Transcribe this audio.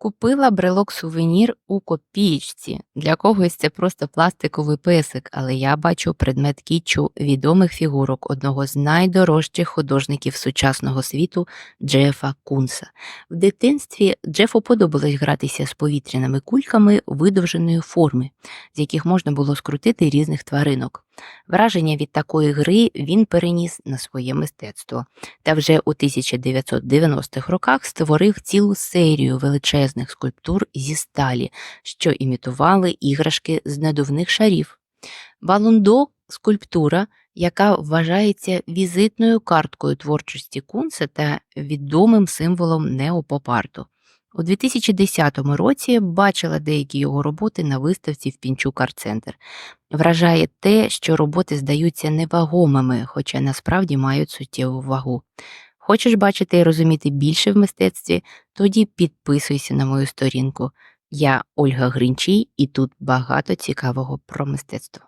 Купила брелок сувенір у копієчці. Для когось це просто пластиковий песик, але я бачу предмет кітчу відомих фігурок одного з найдорожчих художників сучасного світу Джефа Кунса. В дитинстві Джефу подобалось гратися з повітряними кульками видовженої форми, з яких можна було скрутити різних тваринок. Враження від такої гри він переніс на своє мистецтво та вже у 1990-х роках створив цілу серію величезних скульптур зі сталі, що імітували іграшки з надувних шарів. Балундо скульптура, яка вважається візитною карткою творчості Кунса та відомим символом неопопарту. У 2010 році бачила деякі його роботи на виставці в Пінчук Арт-Центр. Вражає те, що роботи здаються невагомими, хоча насправді мають суттєву вагу. Хочеш бачити і розуміти більше в мистецтві? Тоді підписуйся на мою сторінку. Я Ольга Гринчій, і тут багато цікавого про мистецтво.